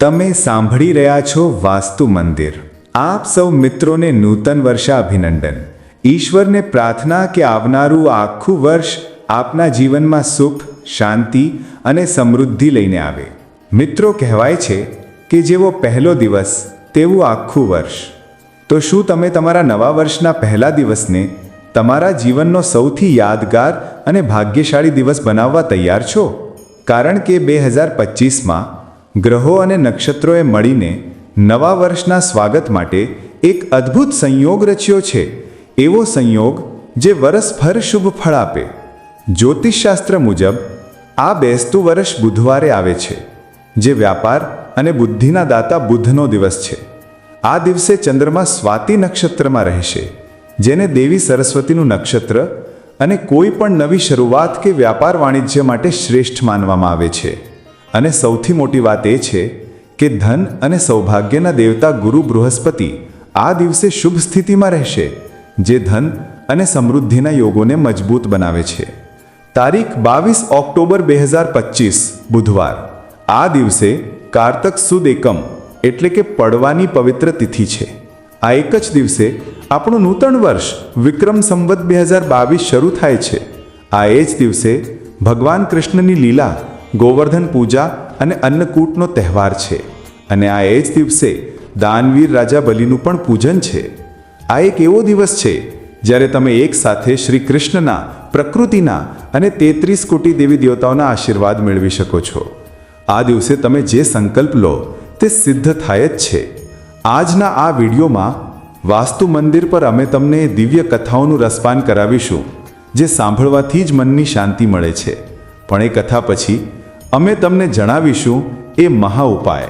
તમે સાંભળી રહ્યા છો વાસ્તુ મંદિર. આપ સૌ મિત્રોને નૂતન વર્ષાભિનંદન. ઈશ્વરને પ્રાર્થના કે આવનારું આખું વર્ષ આપના જીવનમાં સુખ, શાંતિ અને સમૃદ્ધિ લઈને આવે. મિત્રો કહેવાય છે કે જેવો પહેલો દિવસ, તેવું આખું વર્ષ. તો શું તમે તમારા નવા વર્ષના પહેલા દિવસને તમારા જીવનનો સૌથી યાદગાર અને ભાગ્યશાળી દિવસ બનાવવા તૈયાર છો? કારણ કે બે હજાર પચીસમાં ગ્રહો અને નક્ષત્રોએ મળીને નવા વર્ષના સ્વાગત માટે એક અદ્ભુત સંયોગ રચ્યો છે. એવો સંયોગ જે વરસભર શુભ ફળ આપે. જ્યોતિષશાસ્ત્ર મુજબ, આ બેસતું વર્ષ બુધવારે આવે છે, જે વ્યાપાર અને બુદ્ધિના દાતા બુધનો દિવસ છે. આ દિવસે ચંદ્રમા સ્વાતિ નક્ષત્રમાં રહેશે, જેને દેવી સરસ્વતીનું નક્ષત્ર અને કોઈ પણ નવી શરૂઆત કે વ્યાપાર વાણિજ્ય માટે શ્રેષ્ઠ માનવામાં આવે છે. અને સૌથી મોટી વાત એ છે કે ધન અને સૌભાગ્યના દેવતા ગુરુ બૃહસ્પતિ આ દિવસે શુભ સ્થિતિમાં રહેશે, જે ધન અને સમૃદ્ધિના યોગોને મજબૂત બનાવે છે. તારીખ બાવીસ ઓક્ટોબર બે હજાર પચીસ, બુધવાર. આ દિવસે કારતક સુદ એકમ, એટલે કે પડવાની પવિત્ર તિથિ છે. આ એક જ દિવસે આપણું નૂતન વર્ષ વિક્રમ સંવત બે હજાર બાવીસ શરૂ થાય છે. આ એ જ દિવસે ભગવાન કૃષ્ણની લીલા ગોવર્ધન પૂજા અને અન્નકૂટનો તહેવાર છે. અને આ એ જ દિવસે દાનવીર રાજા બલિનું પણ પૂજન છે. આ એક એવો દિવસ છે, જ્યારે તમે એક સાથે શ્રી કૃષ્ણના, પ્રકૃતિના અને તેત્રીસ કોટી દેવી દેવતાઓના આશીર્વાદ મેળવી શકો છો. આ દિવસે તમે જે સંકલ્પ લો, તે સિદ્ધ થાય જ છે. આજના આ વિડીયોમાં વાસ્તુ મંદિર પર અમે તમને દિવ્ય કથાઓનું રસપાન કરાવીશું, જે સાંભળવાથી જ મનની શાંતિ મળે છે. પણ એ કથા પછી અમે તમને જણાવીશું એ મહા ઉપાય,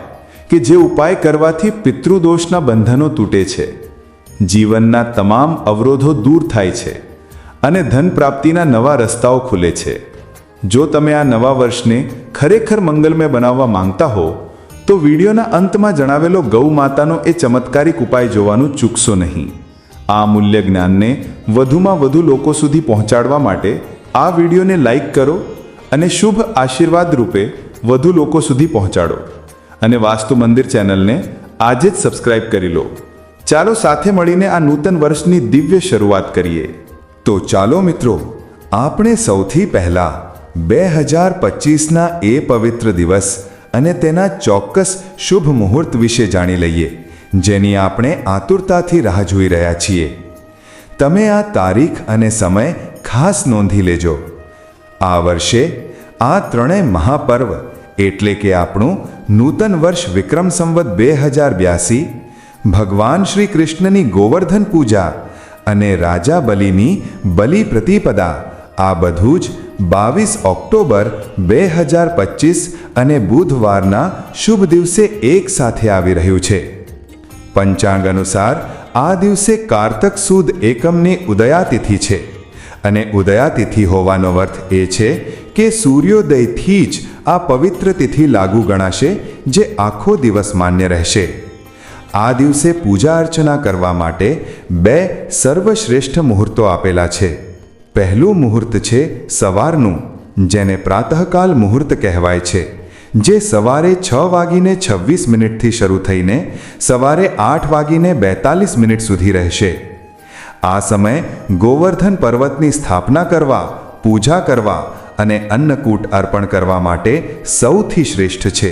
કે જે ઉપાય કરવાથી પિતૃદોષના બંધનો તૂટે છે. જીવનના તમામ અવરોધો દૂર થાય છે અને ધન પ્રાપ્તિના નવા રસ્તાઓ ખુલે છે. જો તમે આ નવા વર્ષને ખરેખર મંગલમય બનાવવા માંગતા હો, તો વિડીયોના અંતમાં જણાવેલો ગૌ માતાનો એ ચમત્કારિક ઉપાય જોવાનું ચૂકશો નહીં. આ મૂલ્ય જ્ઞાનને વધુમાં વધુ લોકો સુધી પહોંચાડવા માટે આ વિડીયોને લાઇક કરો અને શુભ આશીર્વાદ રૂપે વધુ લોકો સુધી પહોંચાડો. અને વાસ્તુ મંદિર ચેનલને આજે જ સબસ્ક્રાઇબ કરી લો. ચાલો સાથે મળીને આ નૂતન વર્ષની દિવ્ય શરૂઆત કરીએ. તો ચાલો મિત્રો, આપણે સૌથી પહેલા બે હજાર પચીસના એ પવિત્ર દિવસ અને તેના ચોક્કસ શુભ મુહૂર્ત વિશે જાણી લઈએ, જેની આપણે આતુરતાથી રાહ જોઈ રહ્યા છીએ. તમે આ તારીખ અને સમય ખાસ નોંધી લેજો. આ વર્ષે આ ત્રણેય મહાપર્વ એટલે કે આપણું નૂતન વર્ષ વિક્રમ સંવત બે હજાર બ્યાસી, ભગવાન શ્રી કૃષ્ણની ગોવર્ધન પૂજા અને રાજા બલિની બલિ પ્રતિપદા, આ બધું જ બાવીસ ઓક્ટોબર બે હજાર પચીસ અને બુધવારના શુભ દિવસે એક સાથે આવી રહ્યું છે. પંચાંગ અનુસાર આ દિવસે કારતક સુદ એકમની ઉદયાતિથિ છે. અને ઉદયાતિથિ હોવાનો અર્થ એ છે કે સૂર્યોદયથી જ આ પવિત્ર તિથિ લાગુ ગણાશે, જે આખો દિવસ માન્ય રહેશે. આ દિવસે પૂજા અર્ચના કરવા માટે બે સર્વશ્રેષ્ઠ મુહૂર્તો આપેલા છે. પહેલું મુહૂર્ત છે સવારનું, જેને પ્રાતઃકાલ મુહૂર્ત કહેવાય છે, જે સવારે છ વાગીને છવ્વીસ મિનિટથી શરૂ થઈને સવારે આઠ વાગીને બેતાલીસ મિનિટ સુધી રહેશે. આ સમય ગોવર્ધન પર્વતની સ્થાપના કરવા, પૂજા કરવા અને અન્નકૂટ અર્પણ કરવા માટે સૌથી શ્રેષ્ઠ છે.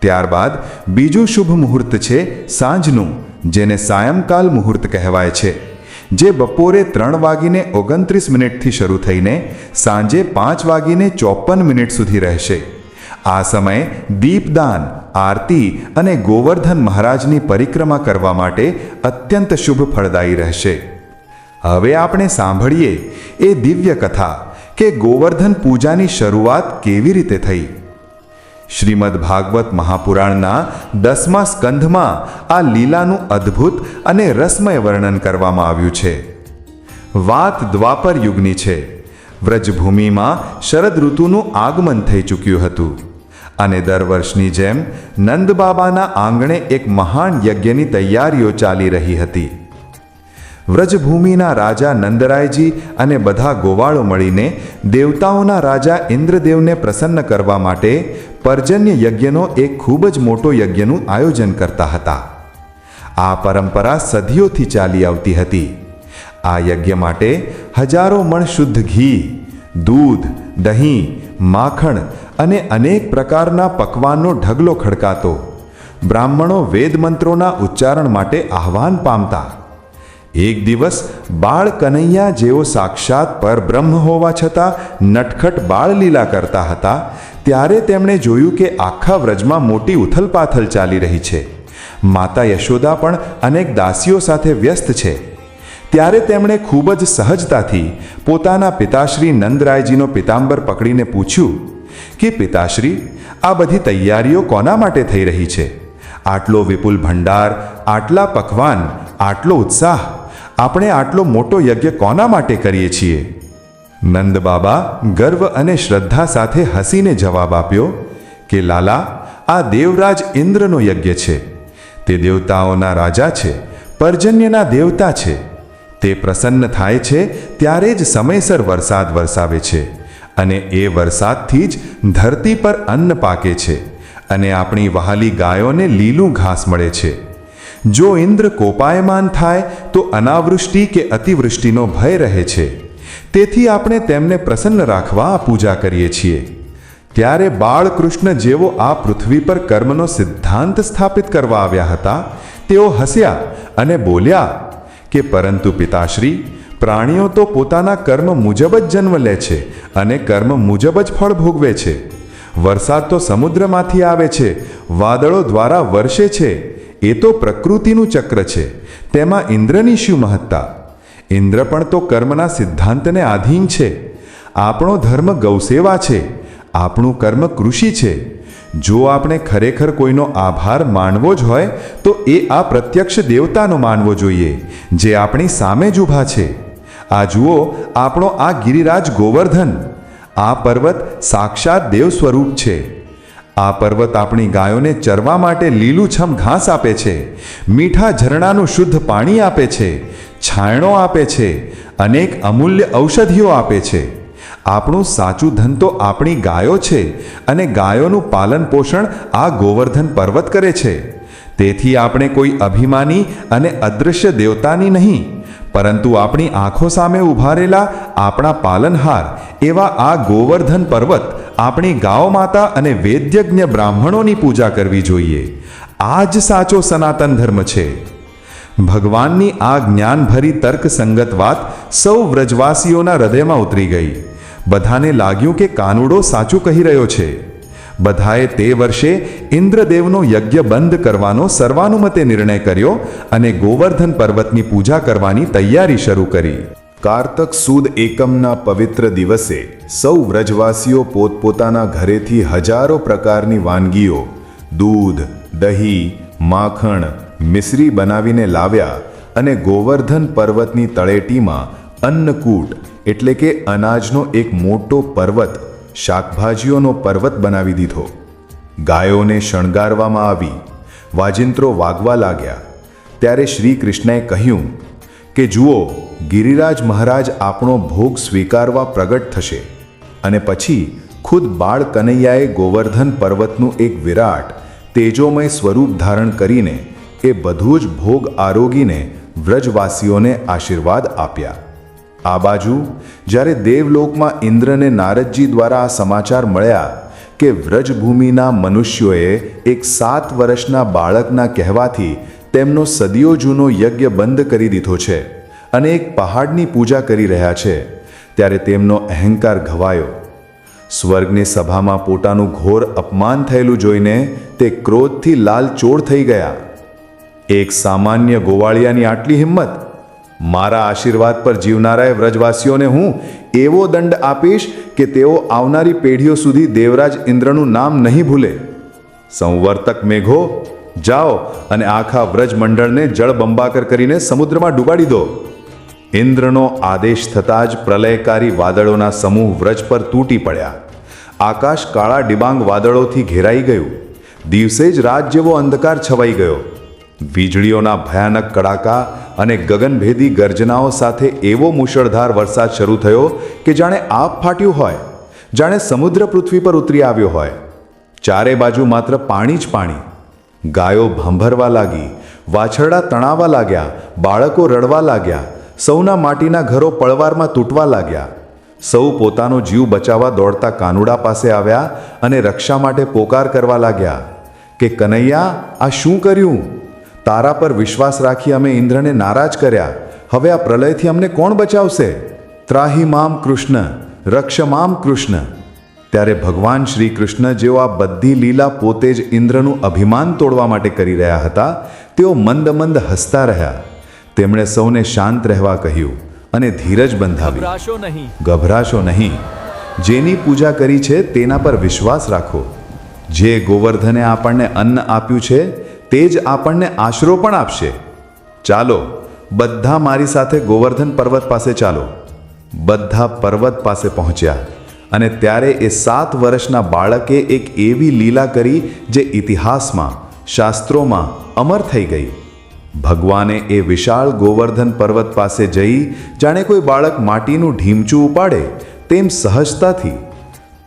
ત્યારબાદ બીજું શુભ મુહૂર્ત છે સાંજનું, જેને સાયંકાલ મુહૂર્ત કહેવાય છે, જે બપોરે ત્રણ વાગીને ઓગણત્રીસ મિનિટથી શરૂ થઈને સાંજે પાંચ વાગીને ચોપન મિનિટ સુધી રહેશે. આ સમયે દીપદાન, આરતી અને ગોવર્ધન મહારાજની પરિક્રમા કરવા માટે અત્યંત શુભ ફળદાયી રહેશે. હવે આપણે સાંભળીએ એ દિવ્ય કથા કે ગોવર્ધન પૂજાની શરૂઆત કેવી રીતે થઈ. શ્રીમદ ભાગવત મહાપુરાણના દસમા સ્કંધમાં આ લીલાનું અદ્ભુત અને રસમય વર્ણન કરવામાં આવ્યું છે. વાત દ્વાપર યુગની છે. વ્રજભૂમિમાં શરદ ઋતુનું આગમન થઈ ચૂક્યું હતું અને દર વર્ષની જેમ નંદબાબાના આંગણે એક મહાન યજ્ઞની તૈયારીઓ ચાલી રહી હતી. વ્રજભૂમિના રાજા નંદરાયજી અને બધા ગોવાળો મળીને દેવતાઓના રાજા ઇન્દ્રદેવને પ્રસન્ન કરવા માટે પર્જન્ય યજ્ઞનો એક ખૂબ જ મોટો યજ્ઞનું આયોજન કરતા હતા. આ પરંપરા સદીઓથી ચાલી આવતી હતી. આ યજ્ઞ માટે હજારો મણ શુદ્ધ ઘી, દૂધ, દહીં, માખણ અને અનેક પ્રકારના પકવાનનો ઢગલો ખડકાતો. બ્રાહ્મણો વેદ મંત્રોના ઉચ્ચારણ માટે આહવાન પામતા. એક દિવસ બાળ કનૈયા જેઓ સાક્ષાત પરબ્રહ્મ હોવા છતાં નટખટ બાળલીલા કરતા હતા, ત્યારે તેમણે જોયું કે આખા વ્રજમાં મોટી ઉથલપાથલ ચાલી રહી છે. માતા યશોદા પણ અનેક દાસીઓ સાથે વ્યસ્ત છે. ત્યારે તેમણે ખૂબ જ સહજતાથી પોતાના પિતાશ્રી નંદરાયજીનો પિતાંબર પકડીને પૂછ્યું કે, પિતાશ્રી, આ બધી તૈયારીઓ કોના માટે થઈ રહી છે? આટલો વિપુલ ભંડાર, આટલા પકવાન, આટલો ઉત્સાહ આપણે આટલો મોટો યજ્ઞ કોના માટે કરીએ છીએ? નંદ બાબા ગર્વ અને શ્રદ્ધા સાથે હસીને જવાબ આપ્યો કે, લાલા, આ દેવરાજ ઇન્દ્રનો યજ્ઞ છે. તે દેવતાઓના રાજા છે, પર્જન્યના દેવતા છે. તે પ્રસન્ન થાય છે ત્યારે જ સમયસર વરસાદ વરસાવે છે અને એ વરસાદથી જ ધરતી પર અન્ન પાકે છે અને આપણી વહાલી ગાયોને લીલું ઘાસ મળે છે. જો ઇન્દ્ર કોપાયમાન થાય, તો અનાવૃષ્ટિ કે અતિવૃષ્ટિનો ભય રહે છે. તેથી આપણે તેમને પ્રસન્ન રાખવા પૂજા કરીએ છીએ. ત્યારે બાળકૃષ્ણ જેવો આ પૃથ્વી પર કર્મનો સિદ્ધાંત સ્થાપિત કરવા આવ્યા હતા, તેઓ હસ્યા અને બોલ્યા, કે પરંતુ પિતાશ્રી, પ્રાણીઓ તો પોતાના કર્મ મુજબ જ જન્મ લે છે અને કર્મ મુજબ જ ફળ ભોગવે છે. વરસાદ તો સમુદ્રમાંથી આવે છે, વાદળો દ્વારા વર્ષે છે એ તો પ્રકૃતિનું ચક્ર છે. તેમાં ઇન્દ્રની શું મહત્તા? ઇન્દ્ર પણ તો કર્મના સિદ્ધાંતને આધીન છે. આપણો ધર્મ ગૌસેવા છે. આપણું કર્મ કૃષિ છે. જો આપણે ખરેખર કોઈનો આભાર માનવો જ હોય, તો એ આ પ્રત્યક્ષ દેવતાનો માનવો જોઈએ, જે આપણી સામે જ ઊભા છે. આ જુઓ, આપણો આ ગિરિરાજ ગોવર્ધન. આ પર્વત સાક્ષાત દેવ સ્વરૂપ છે. આ પર્વત આપણી ગાયોને ચરવા માટે લીલુંછમ ઘાસ આપે છે. મીઠા ઝરણાનું શુદ્ધ પાણી આપે છે. છાયણો આપે છે. અનેક અમૂલ્ય ઔષધિઓ આપે છે. આપણું સાચું ધન તો આપણી ગાયો છે અને ગાયોનું પાલન પોષણ આ ગોવર્ધન પર્વત કરે છે. તેથી આપણે કોઈ અભિમાની અને અદૃશ્ય દેવતાની નહીં. પરંતુ આપણી આંખો સામે ઉભારેલા આપણા પાલનહાર, એવા આ ગોવર્ધન પર્વત આપણી ગાઓ માતા અને વેદ્યજ્ઞ બ્રાહ્મણોની પૂજા કરવી જોઈએ. આ જ સાચો સનાતન ધર્મ છે. ભગવાનની આ જ્ઞાનભરી તર્કસંગત વાત સૌ વ્રજવાસીઓના હૃદયમાં ઉતરી ગઈ. બધાને લાગ્યું કે કાનુડો સાચું કહી રહ્યો છે. બધાએ તે વર્ષે ઇન્દ્રદેવનો યજ્ઞ બંધ કરવાનો સર્વાનુમતે નિર્ણય કર્યો અને ગોવર્ધન પર્વતની પૂજા કરવાની તૈયારી શરૂ કરી. કારતક સુદ એકમના પવિત્ર દિવસે સૌ વ્રજવાસીઓ પોતપોતાના ઘરેથી હજારો પ્રકારની વાનગીઓ, દૂધ, દહીં, માખણ, મિશ્રી બનાવીને લાવ્યા અને ગોવર્ધન પર્વતની તળેટીમાં અન્નકૂટ, એટલે કે અનાજનો એક મોટો પર્વત શાકભાજીઓનો પર્વત બનાવી દીધો. ગાયોને શણગારવામાં આવી, વાજિંત્રો વાગવા લાગ્યા. ત્યારે શ્રી કૃષ્ણએ કહ્યું કે, જુઓ, ગિરિરાજ મહારાજ આપણો ભોગ સ્વીકારવા પ્રગટ થશે અને પછી ખુદ બાળ કનૈયાએ ગોવર્ધન પર્વતનું એક વિરાટ, તેજોમય સ્વરૂપ ધારણ કરીને એ બધું જ ભોગ આરોગીને વ્રજવાસીઓને આશીર્વાદ આપ્યા. આ બાજુ, જ્યારે દેવલોકમાં ઇન્દ્રને નારદજી દ્વારા આ સમાચાર મળ્યા કે વ્રજભૂમિના મનુષ્યોએ એક સાત વર્ષના બાળકના કહેવાથી તેમનો સદીઓ જૂનો યજ્ઞ બંધ કરી દીધો છે અને એક પહાડની પૂજા કરી રહ્યા છે, ત્યારે તેમનો અહંકાર ઘવાયો. સ્વર્ગની સભામાં પોતાનું ઘોર અપમાન થયેલું જોઈને તે ક્રોધથી લાલચોળ થઈ ગયા. એક સામાન્ય ગોવાળિયાની આટલી હિંમત મારા આશીર્વાદ પર જીવનારાએ વ્રજવાસીઓને હું એવો દંડ આપીશ કે તેઓ આવનારી પેઢીઓ સુધી દેવરાજ ઇન્દ્રનું નામ નહીં ભૂલે. સંવર્તક મેઘો, જાઓ અને આખા વ્રજ મંડળને જળબંબાકર કરીને સમુદ્રમાં ડૂબાડી દો. ઇન્દ્રનો આદેશ થતાં જ પ્રલયકારી વાદળોના સમૂહ વ્રજ પર તૂટી પડ્યા. આકાશ કાળા ડિબાંગ વાદળોથી ઘેરાઈ ગયું. દિવસે જ રાત જેવો અંધકાર છવાઈ ગયો. વીજળીઓના ભયાનક કડાકા અને ગગનભેદી ગર્જનાઓ સાથે એવો મુશળધાર વરસાદ શરૂ થયો કે જાણે આપ ફાટ્યું હોય, જાણે સમુદ્ર પૃથ્વી પર ઉતરી આવ્યો હોય. ચારે બાજુ માત્ર પાણી જ પાણી. ગાયો ભાંભરવા લાગી, વાછરડા તણાવા લાગ્યા, બાળકો રડવા લાગ્યા, સૌના માટીના ઘરો પળવારમાં તૂટવા લાગ્યા. સૌ પોતાનો જીવ બચાવવા દોડતા કાનુડા પાસે આવ્યા અને રક્ષા માટે પોકાર કરવા લાગ્યા કે, કનૈયા, આ શું કર્યું? તારા પર વિશ્વાસ રાખી અમે ઇન્દ્રને નારાજ કર્યા. હવે આ પ્રલયથી અમને કોણ બચાવશે? ત્રાહી મામ કૃષ્ણ રક્ષ મામ કૃષ્ણ. ત્યારે ભગવાન શ્રી કૃષ્ણ જેઓ આ બધી લીલા પોતે જ ઇન્દ્રનું અભિમાન તોડવા માટે કરી રહ્યા હતા તેઓ મંદ મંદ હસતા રહ્યા. તેમણે સૌને શાંત રહેવા કહ્યું અને ધીરજ બંધાવી. ગભરાશો નહીં. ગભરાશો નહીં. જેની પૂજા કરી છે તેના પર વિશ્વાસ રાખો. જે ગોવર્ધને આપણને અન્ન આપ્યું છે તે જ આપણને આશરો પણ આપશે. ચાલો, બધા મારી સાથે ગોવર્ધન પર્વત પાસે ચાલો. બધા પર્વત પાસે પહોંચ્યા અને ત્યારે એ સાત વર્ષના બાળકે એક એવી લીલા કરી જે ઇતિહાસમાં, શાસ્ત્રોમાં અમર થઈ ગઈ. ભગવાને એ વિશાળ ગોવર્ધન પર્વત પાસે જઈ, જાણે કોઈ બાળક માટીનું ઢીમચું ઉપાડે, તેમ સહજતાથી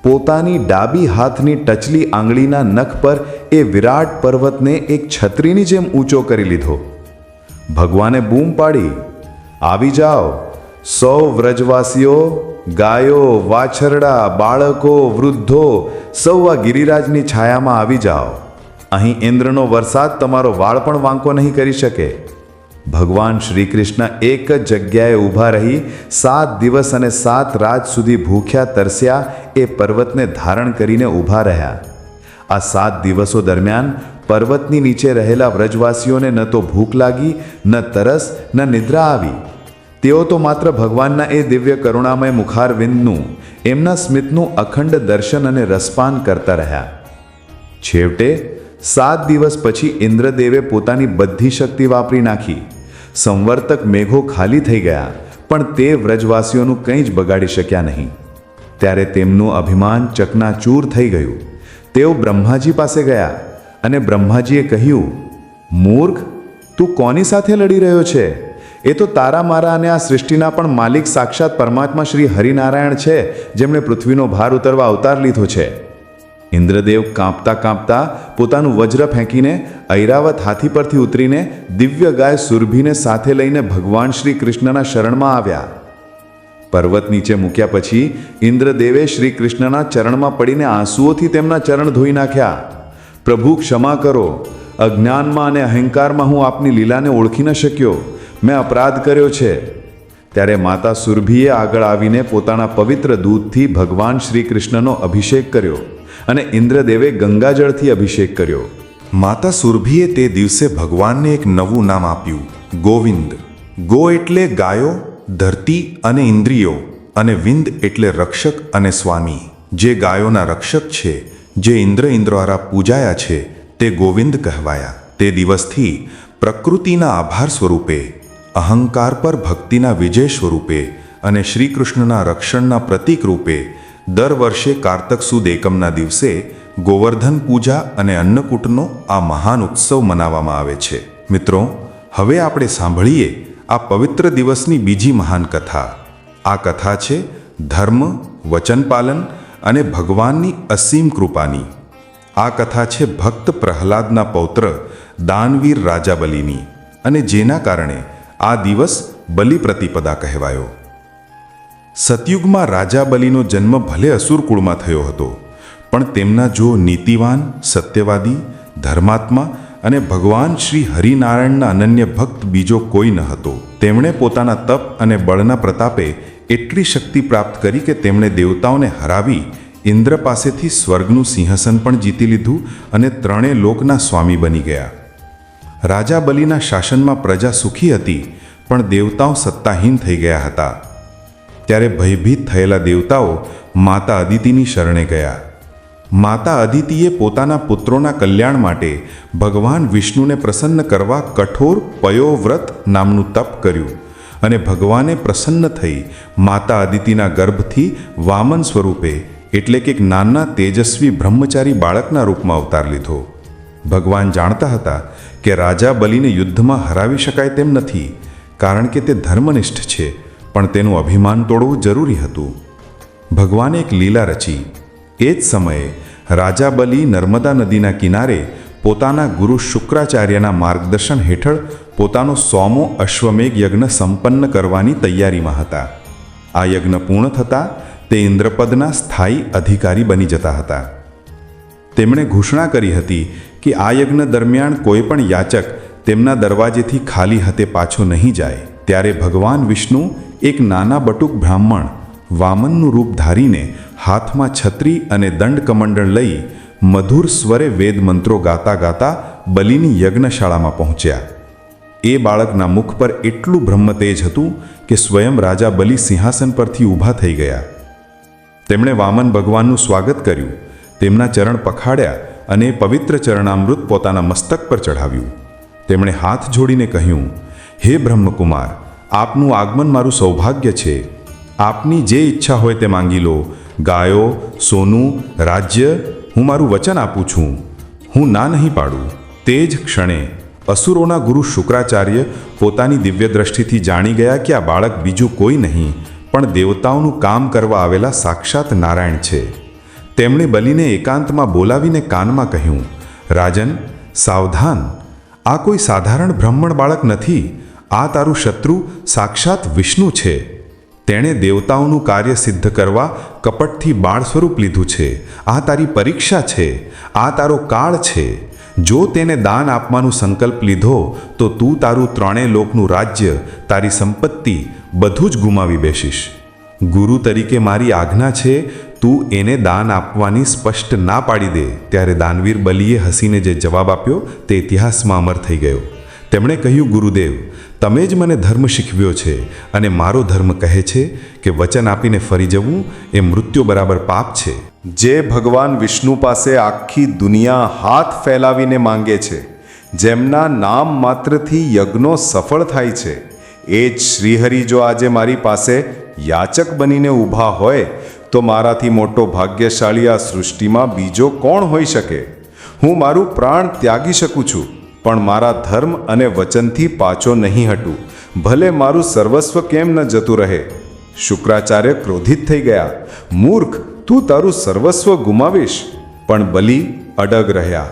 પોતાની ડાબી હાથની ટચલી આંગળીના નખ પર એ વિરાટ પર્વતને એક છત્રીની જેમ ઊંચો કરી લીધો. ભગવાને બૂમ પાડી, આવી જાઓ, સૌ વ્રજવાસીઓ, ગાયો, વાછરડા, બાળકો, વૃદ્ધો, સૌ આ ગિરિરાજની છાયામાં આવી જાઓ. અહીં ઇન્દ્રનો વરસાદ તમારો વાળ પણ વાંકો નહીં કરી શકે. ભગવાન શ્રી કૃષ્ણ એક જ જગ્યાએ ઊભા રહી સાત દિવસ અને સાત રાત સુધી ભૂખ્યા, તરસ્યા એ પર્વતને ધારણ કરીને ઊભા રહ્યા. આ સાત દિવસો દરમિયાન પર્વતની નીચે રહેલા વ્રજવાસીઓને ન તો ભૂખ લાગી, ન તરસ, ન નિદ્રા આવી. તેઓ તો માત્ર ભગવાનના એ દિવ્ય કરુણામય મુખારવિંદનું, એમના સ્મિતનું અખંડ દર્શન અને રસપાન કરતા રહ્યા. છેવટે સાત દિવસ પછી ઇન્દ્રદેવે પોતાની બધી શક્તિ વાપરી નાખી. સંવર્તક મેઘો ખાલી થઈ ગયા, પણ તે વ્રજવાસીઓનું કંઈ જ બગાડી શક્યા નહીં. ત્યારે તેમનું અભિમાન ચકનાચૂર થઈ ગયું. તેઓ બ્રહ્માજી પાસે ગયા અને બ્રહ્માજીએ કહ્યું, મૂર્ખ, તું કોની સાથે લડી રહ્યો છે? એ તો તારા મારા અને આ સૃષ્ટિના પણ માલિક સાક્ષાત પરમાત્મા શ્રી હરિનારાયણ છે, જેમણે પૃથ્વીનો ભાર ઉતરવા અવતાર લીધો છે. ઇન્દ્રદેવ કાંપતા કાંપતા પોતાનું વજ્ર ફેંકીને ઐરાવત હાથી પરથી ઉતરીને દિવ્ય ગાય સુરભીને સાથે લઈને ભગવાન શ્રી કૃષ્ણના શરણમાં આવ્યા. પર્વત નીચે મૂક્યા પછી ઇન્દ્રદેવે શ્રી કૃષ્ણના ચરણમાં પડીને આંસુઓથી તેમના ચરણ ધોઈ નાખ્યા. પ્રભુ, ક્ષમા કરો. અજ્ઞાનમાં અને અહંકારમાં હું આપની લીલાને ઓળખી ન શક્યો. મેં અપરાધ કર્યો છે. ત્યારે માતા સુરભીએ આગળ આવીને પોતાના પવિત્ર દૂધથી ભગવાન શ્રી કૃષ્ણનો અભિષેક કર્યો. અને ઇન્દ્રદેવે ગંગાજળથી અભિષેક કર્યો. માતા સુરભીએ તે દિવસે ભગવાનને એક નવું નામ આપ્યું, ગોવિંદ. ગો એટલે ગાયો, ધરતી અને ઇન્દ્રિયો, અને વિંદ એટલે રક્ષક અને સ્વામી. જે ગાયોના રક્ષક છે, જે ઇન્દ્ર ઇન્દ્ર પૂજાયા છે, તે ગોવિંદ કહેવાયા. તે દિવસથી પ્રકૃતિના આભાર સ્વરૂપે, અહંકાર પર ભક્તિના વિજય સ્વરૂપે અને શ્રીકૃષ્ણના રક્ષણના પ્રતીક રૂપે દર વર્ષે કારતક સુદ એકમના દિવસે ગોવર્ધન પૂજા અને અન્નકૂટનો આ મહાન ઉત્સવ મનાવવામાં આવે છે. મિત્રો, હવે આપણે સાંભળીએ આ પવિત્ર દિવસની બીજી મહાન કથા. આ કથા છે ધર્મ વચનપાલન અને ભગવાનની અસીમ કૃપાની. આ કથા છે ભક્ત પ્રહલાદના પૌત્ર દાનવીર રાજાબલીની અને જેના કારણે આ દિવસ બલિ પ્રતિપદા કહેવાયો. સતયુગમાં રાજા બલિનો જન્મ ભલે અસુર કુળમાં થયો હતો, પણ તેમના જો નીતિવાન, સત્યવાદી, ધર્માત્મા અને ભગવાન શ્રી હરિનારાયણના અનન્ય ભક્ત બીજો કોઈ ન હતો. તેમણે પોતાના તપ અને બળના પ્રતાપે એટલી શક્તિ પ્રાપ્ત કરી કે તેમણે દેવતાઓને હરાવી ઇન્દ્ર પાસેથી સ્વર્ગનું સિંહાસન પણ જીતી લીધું અને ત્રણેય લોકના સ્વામી બની ગયા. રાજા બલિના શાસનમાં પ્રજા સુખી હતી, પણ દેવતાઓ સત્તાહીન થઈ ગયા હતા. ત્યારે ભયભીત થયેલા દેવતાઓ માતા અદિતિની શરણે ગયા. માતા અદિતિએ પોતાના પુત્રોના કલ્યાણ માટે ભગવાન વિષ્ણુને પ્રસન્ન કરવા કઠોર પયોવ્રત નામનું તપ કર્યું અને ભગવાને પ્રસન્ન થઈ માતા અદિતિના ગર્ભથી વામન સ્વરૂપે એટલે કે એક નાના તેજસ્વી બ્રહ્મચારી બાળકના રૂપમાં અવતાર લીધો. ભગવાન જાણતા હતા કે રાજા બલિને યુદ્ધમાં હરાવી શકાય તેમ નથી, કારણ કે તે ધર્મનિષ્ઠ છે પણ તેનું અભિમાન તોડવું જરૂરી હતું. ભગવાને એક લીલા રચી. એ જ સમયે રાજા બલી નર્મદા નદીના કિનારે પોતાના ગુરુ શુક્રાચાર્યના માર્ગદર્શન હેઠળ પોતાનો સોમો અશ્વમેઘ યજ્ઞ સંપન્ન કરવાની તૈયારીમાં હતા. આ યજ્ઞ પૂર્ણ થતાં તે ઇન્દ્રપદના સ્થાયી અધિકારી બની જતા હતા. તેમણે ઘોષણા કરી હતી કે આ યજ્ઞ દરમિયાન કોઈ પણ યાચક તેમના દરવાજેથી ખાલી હાથે પાછો નહીં જાય. ત્યારે ભગવાન વિષ્ણુ એક નાના બટુક બ્રાહ્મણ વામનનું રૂપ ધારીને હાથમાં છત્રી અને દંડ કમંડળ લઈ મધુર સ્વરે વેદ મંત્રો ગાતા ગાતા બલિની યજ્ઞશાળામાં પહોંચ્યા. એ બાળકના મુખ પર એટલું બ્રહ્મતેજ હતું કે સ્વયં રાજા બલિ સિંહાસન પરથી ઊભા થઈ ગયા. તેમણે વામન ભગવાનનું સ્વાગત કર્યું, તેમના ચરણ પખાડ્યા અને પવિત્ર ચરણામૃત પોતાના મસ્તક પર ચઢાવ્યું. તેમણે હાથ જોડીને કહ્યું, હે બ્રહ્મકુમાર આપનું આગમન મારું સૌભાગ્ય છે. આપની જે ઈચ્છા હોય તે માંગી લો. ગાયો, સોનું, રાજ્ય, હું મારું વચન આપું છું. હું ના નહીં પાડું. તે જ ક્ષણે અસુરોના ગુરુ શુક્રાચાર્ય પોતાની દિવ્ય દ્રષ્ટિથી જાણી ગયા કે આ બાળક બીજું કોઈ નહીં, પણ દેવતાઓનું કામ કરવા આવેલા સાક્ષાત નારાયણ છે. તેમણે બલીને એકાંતમાં બોલાવીને કાનમાં કહ્યું, રાજન, સાવધાન. આ કોઈ સાધારણ બ્રાહ્મણ બાળક નથી. આ તારું શત્રુ સાક્ષાત વિષ્ણુ છે. તેણે દેવતાઓનું કાર્ય સિદ્ધ કરવા કપટથી બાળ સ્વરૂપ લીધું છે. આ તારી પરીક્ષા છે. આ તારો કાળ છે. જો તેને દાન આપવાનો સંકલ્પ લીધો, તો તું તારું ત્રણેય લોકનું રાજ્ય, તારી સંપત્તિ બધું જ ગુમાવી બેસીશ. ગુરુ તરીકે મારી આજ્ઞા છે, તું એને દાન આપવાની સ્પષ્ટ ના પાડી દે. ત્યારે દાનવીર બલીએ હસીને જે જવાબ આપ્યો, તે ઇતિહાસમાં અમર થઈ ગયો. તેમણે કહ્યું, ગુરુદેવ તમે જ મને ધર્મ શીખવ્યો છે અને મારો ધર્મ કહે છે કે વચન આપીને ફરી જવું એ મૃત્યુ બરાબર પાપ છે. જે ભગવાન વિષ્ણુ પાસે આખી દુનિયા હાથ ફેલાવીને માંગે છે, જેમના નામ માત્રથી યજ્ઞો સફળ થાય છે, એ જ શ્રીહરિ જો આજે મારી પાસે યાચક બનીને ઊભા હોય, તો મારાથી મોટો ભાગ્યશાળી આ સૃષ્ટિમાં બીજો કોણ હોઈ શકે? હું મારું પ્રાણ ત્યાગી શકું છું. પણ મારા ધર્મ અને વચનથી પાછો નહીં હટું. ભલે મારું સર્વસ્વ કેમ ન જતું રહે? શુક્રાચાર્ય ક્રોધિત થઈ ગયા. મૂર્ખ, તું તારું સર્વસ્વ ગુમાવીશ. પણ બલિ અડગ રહ્યા.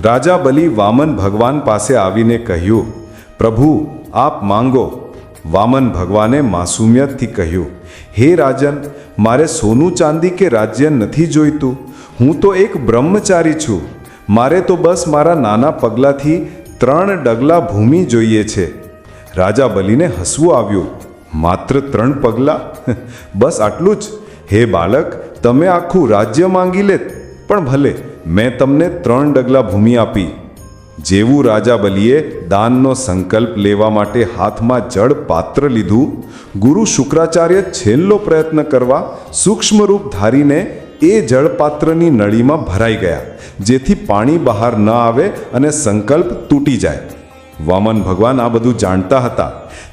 રાજા બલિ વામન ભગવાન પાસે આવીને કહ્યું, પ્રભુ, આપ માંગો. વામન ભગવાને માસુમિયતથી કહ્યું, હે રાજન, મારે સોનું ચાંદી કે રાજ્ય નથી જોઈતું? હું તો એક બ્રહ્મચારી છું. મારે તો બસ મારા નાના પગલાંથી ત્રણ ડગલા ભૂમિ જોઈએ છે. રાજા બલિને હસવું આવ્યું. માત્ર ત્રણ પગલાં? બસ આટલું જ? હે બાળક, તમે આખું રાજ્ય માંગી લેત. પણ ભલે, મેં તમને ત્રણ ડગલા ભૂમિ આપી. જેવું રાજા બલિએ દાનનો સંકલ્પ લેવા માટે હાથમાં જળ પાત્ર લીધું, ગુરુ શુક્રાચાર્ય છેલ્લો પ્રયત્ન કરવા સૂક્ષ્મ રૂપ ધારીને એ જળપાત્રની નળીમાં ભરાઈ ગયા. જેથી પાણી બહાર ન આવે અને સંકલ્પ તૂટી જાય. વામન ભગવાન આ બધું જાણતા હતા.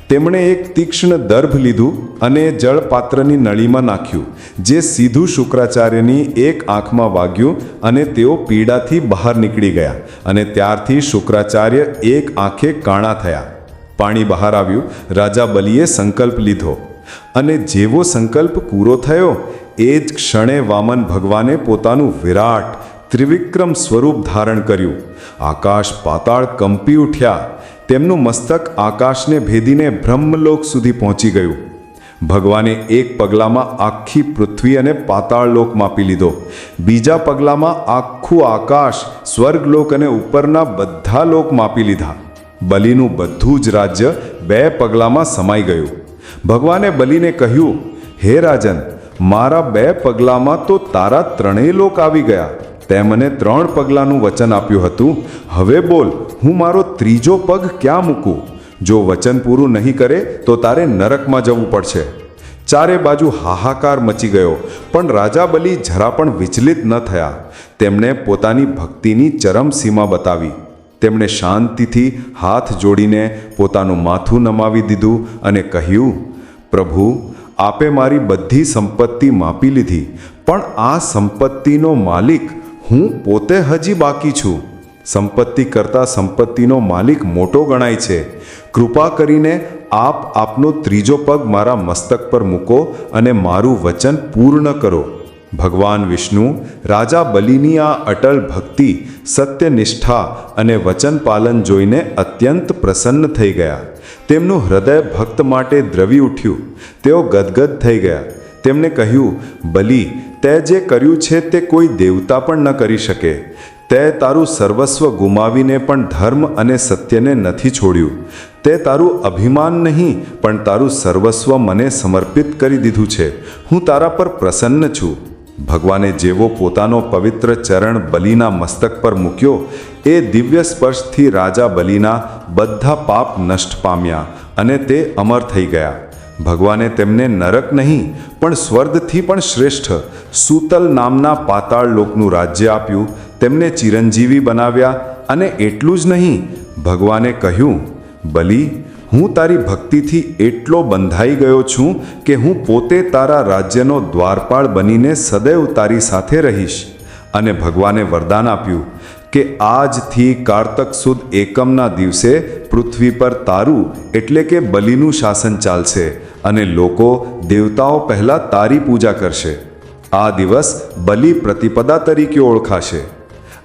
તેમણે એક તીક્ષ્ણ દર્ભ લીધું અને જળપાત્રની નળીમાં નાખ્યું, જે સીધું શુક્રાચાર્યની એક આંખમાં વાગ્યું અને તેઓ પીડાથી બહાર નીકળી ગયા અને ત્યારથી શુક્રાચાર્ય એક આંખે કાણા થયા. પાણી બહાર આવ્યું, રાજા બલિએ સંકલ્પ લીધો. અને જેવો સંકલ્પ પૂરો થયો, એ જ ક્ષણે વામન ભગવાને પોતાનું વિરાટ ત્રિવિક્રમ સ્વરૂપ ધારણ કર્યું. આકાશ પાતાળ કંપી ઉઠ્યા. તેમનું મસ્તક આકાશને ભેદીને બ્રહ્મલોક સુધી પહોંચી ગયું. ભગવાને એક પગલામાં આખી પૃથ્વી અને પાતાળ લોક માપી લીધો. બીજા પગલામાં આખું આકાશ, સ્વર્ગલોક અને ઉપરના બધા લોક માપી લીધા. બલિનું બધું જ રાજ્ય બે પગલામાં સમાઈ ગયું. ભગવાને બલિને કહ્યું, હે રાજન, મારા બે પગલામાં તો તારા ત્રણેય લોક આવી ગયા. તે મને ત્રણ પગલાંનું વચન આપ્યું હતું. હવે બોલ, હું મારો ત્રીજો પગ ક્યાં મૂકું? જો વચન પૂરું નહીં કરે, તો તારે નરકમાં જવું પડશે. ચારે બાજુ હાહાકાર મચી ગયો, પણ રાજા બલી જરા પણ વિચલિત ન થયા. તેમણે પોતાની ભક્તિની ચરમ સીમા બતાવી. તેમણે શાંતિથી હાથ જોડીને પોતાનું માથું નમાવી દીધું અને કહ્યું, પ્રભુ, આપે મારી બધી સંપત્તિ માપી લીધી, પણ આ સંપત્તિનો માલિક હું પોતે હજી બાકી છું. સંપત્તિ કરતાં સંપત્તિનો માલિક મોટો ગણાય છે. કૃપા કરીને આપ આપનો ત્રીજો પગ મારા મસ્તક પર મૂકો અને મારું વચન પૂર્ણ કરો. ભગવાન વિષ્ણુ, રાજા બલિની આ અટલ ભક્તિ, સત્યનિષ્ઠા અને વચન પાલન જોઈને અત્યંત પ્રસન્ન થઈ ગયા. તેમનું હૃદય ભક્ત માટે દ્રવી ઉઠ્યું. તેઓ ગદગદ થઈ ગયા. તેમણે કહ્યું, બલિ તે જે કર્યું છે તે કોઈ દેવતા પણ ન કરી શકે. તે તારું સર્વસ્વ ગુમાવીને પણ ધર્મ અને સત્યને નથી છોડ્યું. તે તારું અભિમાન નહીં, પણ તારું સર્વસ્વ મને સમર્પિત કરી દીધું છે. હું તારા પર પ્રસન્ન છું. ભગવાને જેવો પોતાનો પવિત્ર ચરણ બલિના મસ્તક પર મૂક્યો, એ દિવ્ય સ્પર્શથી રાજા બલિના બધા પાપ નષ્ટ પામ્યા અને તે અમર થઈ ગયા. ભગવાને તેમને નરક નહીં, પણ સ્વર્ગથી પણ શ્રેષ્ઠ, સૂતલ નામના પાતાળ લોકનું રાજ્ય આપ્યું, તેમને ચિરંજીવી બનાવ્યા, અને એટલું જ નહીં, ભગવાને કહ્યું, બલિ, હું તારી ભક્તિથી એટલો બંધાઈ ગયો છું કે હું પોતે તારા રાજ્યનો દ્વારપાળ બનીને સદૈવ તારી સાથે રહીશ. અને ભગવાને વરદાન આપ્યું કે આજથી કારતક સુદ એકમના દિવસે પૃથ્વી પર તારું એટલે કે બલિનું શાસન ચાલશે અને લોકો દેવતાઓ પહેલાં તારી પૂજા કરશે. આ દિવસ બલિ પ્રતિપદા તરીકે ઓળખાશે.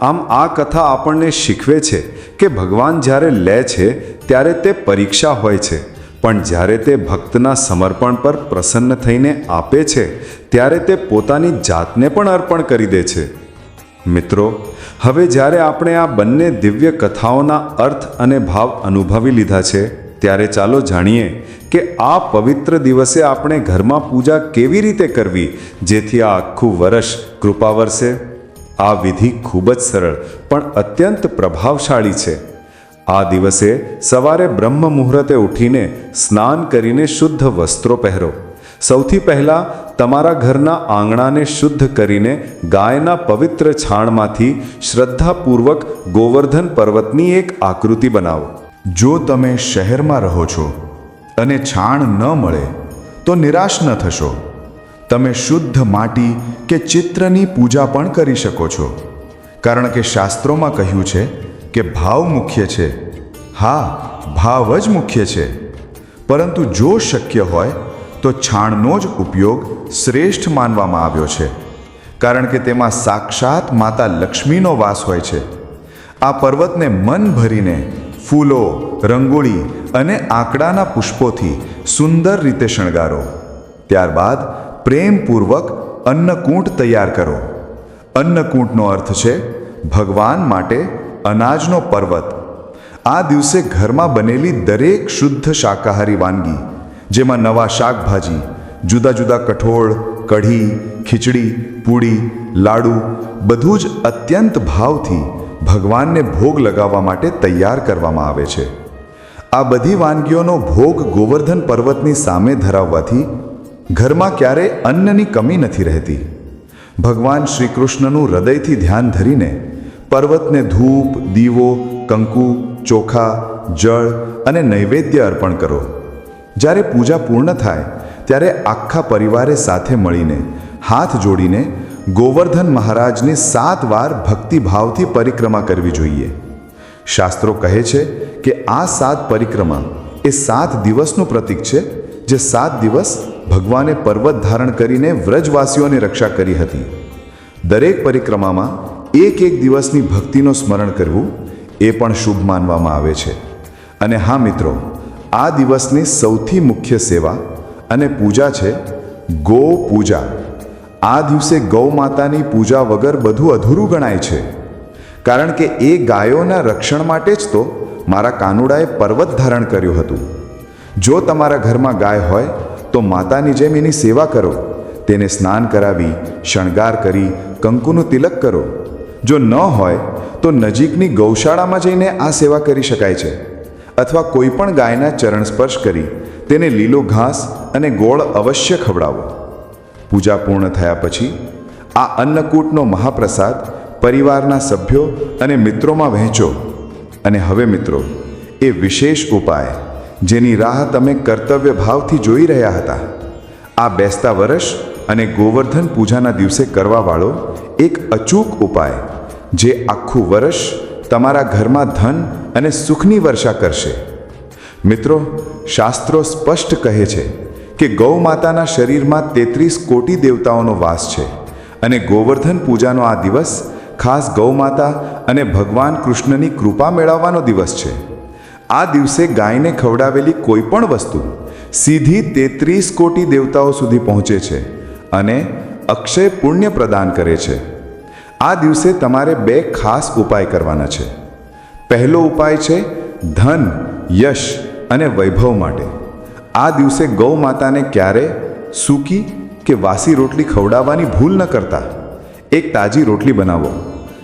આમ આ કથા આપણને શીખવે છે કે ભગવાન જ્યારે લે છે, ત્યારે તે પરીક્ષા હોય છે. પણ જ્યારે તે ભક્તના સમર્પણ પર પ્રસન્ન થઈને આપે છે, ત્યારે તે પોતાની જાતને પણ અર્પણ કરી દે છે. મિત્રો, હવે જ્યારે આપણે આ બંને દિવ્ય કથાઓના અર્થ અને ભાવ અનુભવી લીધા છે, ત્યારે ચાલો જાણીએ કે આ પવિત્ર દિવસે આપણે ઘરમાં પૂજા કેવી રીતે કરવી? જેથી આ આખું વર્ષ કૃપા વરસે. આ વિધિ ખૂબ જ સરળ, પણ અત્યંત પ્રભાવશાળી છે. આ દિવસે સવારે બ્રહ્મ મુહૂર્તે ઉઠીને સ્નાન કરીને શુદ્ધ વસ્ત્રો પહેરો. સૌથી પહેલાં તમારા ઘરના આંગણાને શુદ્ધ કરીને ગાયના પવિત્ર છાણમાંથી શ્રદ્ધાપૂર્વક ગોવર્ધન પર્વતની એક આકૃતિ બનાવો. જો તમે શહેરમાં રહો છો અને છાણ ન મળે, તો નિરાશ ન થશો. તમે શુદ્ધ માટી કે ચિત્રની પૂજા પણ કરી શકો છો. કારણ કે શાસ્ત્રોમાં કહ્યું છે કે ભાવ મુખ્ય છે. હા, ભાવ જ મુખ્ય છે. પરંતુ જો શક્ય હોય, તો છાણનો જ ઉપયોગ શ્રેષ્ઠ માનવામાં આવ્યો છે. કારણ કે તેમાં સાક્ષાત માતા લક્ષ્મીનો વાસ હોય છે. આ પર્વતને મન ભરીને ફૂલો, રંગોળી અને આંકડાના પુષ્પોથી સુંદર રીતે શણગારો. ત્યારબાદ પ્રેમપૂર્વક અન્નકૂટ તૈયાર કરો. અન્નકૂટનો અર્થ છે, ભગવાન માટે અનાજનો પર્વત. આ દિવસે ઘરમાં બનેલી દરેક શુદ્ધ શાકાહારી વાનગી, જેમાં નવા શાકભાજી, જુદા જુદા કઠોળ, કઢી, ખીચડી, પૂડી, લાડુ, બધું જ અત્યંત ભાવથી ભગવાનને ભોગ લગાવવા માટે તૈયાર કરવામાં આવે છે. આ બધી વાનગીઓનો ભોગ ગોવર્ધન પર્વતની સામે ધરાવવાથી ઘરમાં ક્યારે અન્નની કમી નથી રહેતી. ભગવાન શ્રી કૃષ્ણનું હૃદયથી ધ્યાન ધરીને પર્વતને ધૂપ, દીવો, કંકુ, ચોખા, જળ અને નૈવેદ્ય અર્પણ કરો. જ્યારે પૂજા પૂર્ણ થાય, ત્યારે આખા પરિવારે સાથે મળીને હાથ જોડીને ગોવર્ધન મહારાજની સાત વાર ભક્તિભાવથી પરિક્રમા કરવી જોઈએ. શાસ્ત્રો કહે છે કે આ સાત પરિક્રમા એ સાત દિવસનું પ્રતીક છે, જે સાત દિવસ ભગવાને પર્વત ધારણ કરીને વ્રજવાસીઓની રક્ષા કરી હતી. દરેક પરિક્રમામાં એક એક દિવસની ભક્તિનું સ્મરણ કરવું એ પણ શુભ માનવામાં આવે છે. અને હા મિત્રો, આ દિવસની સૌથી મુખ્ય સેવા અને પૂજા છે ગો પૂજા આ દિવસે ગૌ માતાની પૂજા વગર બધું અધૂરું ગણાય છે. કારણ કે એ ગાયોના રક્ષણ માટે જ તો મારા કાનુડાએ પર્વત ધારણ કર્યું હતું. જો તમારા ઘરમાં ગાય હોય, તો માતાની જેમ એની સેવા કરો. તેને સ્નાન કરાવી, શણગાર કરી, કંકુનું તિલક કરો. જો ન હોય, તો નજીકની ગૌશાળામાં જઈને આ સેવા કરી શકાય છે. અથવા કોઈ પણ ગાયના ચરણ સ્પર્શ કરી, તેને લીલો ઘાસ અને ગોળ અવશ્ય ખવડાવો. પૂજા પૂર્ણ થયા પછી આ અન્નકૂટનો મહાપ્રસાદ પરિવારના સભ્યો અને મિત્રોમાં વહેંચો અને હવે મિત્રો, એ વિશેષ ઉપાય જેની રાહ તમે કર્તવ્ય ભાવથી જોઈ રહ્યા હતા. આ બેસતા વર્ષ અને ગોવર્ધન પૂજાના દિવસે કરવાવાળો એક અચૂક ઉપાય જે આખું વર્ષ તમારા ઘરમાં ધન અને સુખની વર્ષા કરશે. મિત્રો, શાસ્ત્રો સ્પષ્ટ કહે છે કે ગૌ માતાના શરીરમાં તેત્રીસ કોટી દેવતાઓનો વાસ છે અને ગોવર્ધન પૂજાનો આ દિવસ ખાસ ગૌ માતા અને ભગવાન કૃષ્ણની કૃપા મેળવવાનો દિવસ છે. આ દિવસે ગાયને ખવડાવેલી કોઈ પણ વસ્તુ સીધી તેત્રીસ કોટી દેવતાઓ સુધી પહોંચે છે અને અક્ષય પુણ્ય પ્રદાન કરે છે. આ દિવસે તમારે બે ખાસ ઉપાય કરવાના છે. પહેલો ઉપાય છે ધન, યશ અને વૈભવ માટે. આ દિવસે ગૌ માતાને ક્યારે સૂકી કે વાસી રોટલી ખવડાવવાની ભૂલ ન કરતા. એક તાજી રોટલી બનાવો.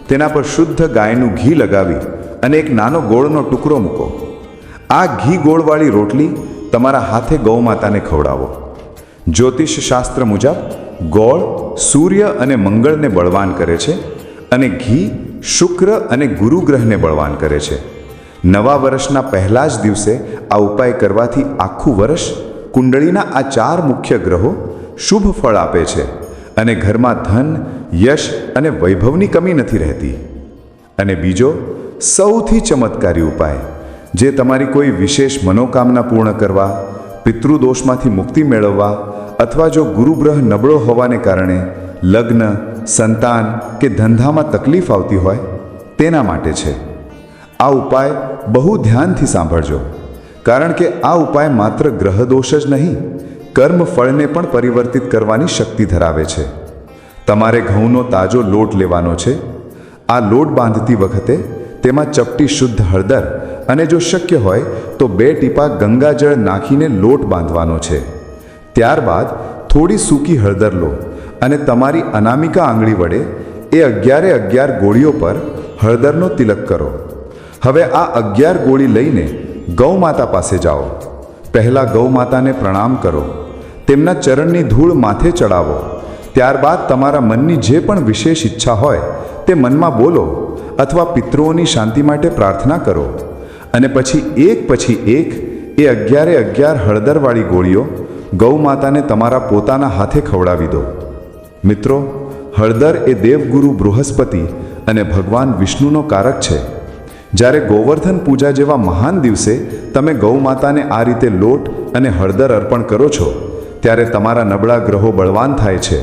તેના પર શુદ્ધ ગાયનું ઘી લગાવી અને એક નાનો ગોળનો ટુકડો મૂકો. આ ઘી ગોળવાળી રોટલી તમારા હાથે ગૌ માતાને ખવડાવો. જ્યોતિષ શાસ્ત્ર મુજબ, ગોળ સૂર્ય અને મંગળને બળવાન કરે છે અને ઘી શુક્ર અને ગુરુ ગ્રહને બળવાન કરે છે. નવા વર્ષના પહેલા જ દિવસે આ ઉપાય કરવાથી આખું વર્ષ કુંડળીના આ ચાર મુખ્ય ગ્રહો શુભ ફળ આપે છે અને ઘરમાં ધન, યશ અને વૈભવની કમી નથી રહેતી. અને બીજો, સૌથી ચમત્કારી ઉપાય, જે તમારી કોઈ વિશેષ મનોકામના પૂર્ણ કરવા, પિતૃદોષમાંથી મુક્તિ મેળવવા અથવા જો ગુરુગ્રહ નબળો હોવાને કારણે લગ્ન, સંતાન કે ધંધામાં તકલીફ આવતી હોય, તેના માટે છે. આ ઉપાય બહુ ધ્યાનથી સાંભળજો. કારણ કે આ ઉપાય માત્ર ગ્રહદોષ જ નહીં, કર્મ ફળને પણ પરિવર્તિત કરવાની શક્તિ ધરાવે છે. તમારે ઘઉંનો તાજો લોટ લેવાનો છે. આ લોટ બાંધતી વખતે તેમાં ચપટી શુદ્ધ હળદર અને જો શક્ય હોય તો બે ટીપા ગંગાજળ નાખીને લોટ બાંધવાનો છે. ત્યારબાદ થોડી સૂકી હળદર લો અને તમારી અનામિકા આંગળી વડે એ અગિયારે અગિયાર ગોળીઓ પર હળદરનો તિલક કરો. હવે આ અગિયાર ગોળી લઈને ગૌ માતા પાસે જાઓ. પહેલાં ગૌ માતાને પ્રણામ કરો. તેમના ચરણની ધૂળ માથે ચડાવો. ત્યારબાદ તમારા મનની જે પણ વિશેષ ઈચ્છા હોય તે મનમાં બોલો અથવા પિતૃઓની શાંતિ માટે પ્રાર્થના કરો. અને પછી એક પછી એક એ અગિયારે અગિયાર હળદરવાળી ગોળીઓ ગૌ માતાને તમારા પોતાના હાથે ખવડાવી દો. મિત્રો, હળદર એ દેવગુરુ બૃહસ્પતિ અને ભગવાન વિષ્ણુનો કારક છે. જ્યારે ગોવર્ધન પૂજા જેવા મહાન દિવસે તમે ગૌ માતાને આ રીતે લોટ અને હળદર અર્પણ કરો છો, ત્યારે તમારા નબળા ગ્રહો બળવાન થાય છે,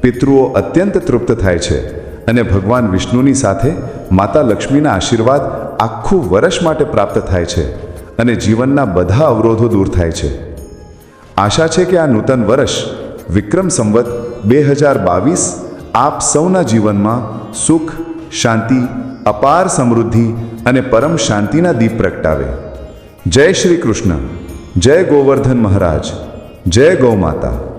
પિતૃઓ અત્યંત તૃપ્ત થાય છે અને ભગવાન વિષ્ણુની સાથે માતા લક્ષ્મીના આશીર્વાદ આખું વર્ષ માટે પ્રાપ્ત થાય છે અને જીવનના બધા અવરોધો દૂર થાય છે. આશા છે કે આ નૂતન વર્ષ વિક્રમ સંવત બે હજાર બાવીસ આપ સૌના જીવનમાં સુખ, શાંતિ, અપાર સમૃદ્ધિ અને પરમ શાંતિના દીપ પ્રગટાવે. જય શ્રી કૃષ્ણ. જય ગોવર્ધન મહારાજ. જય ગૌ માતા.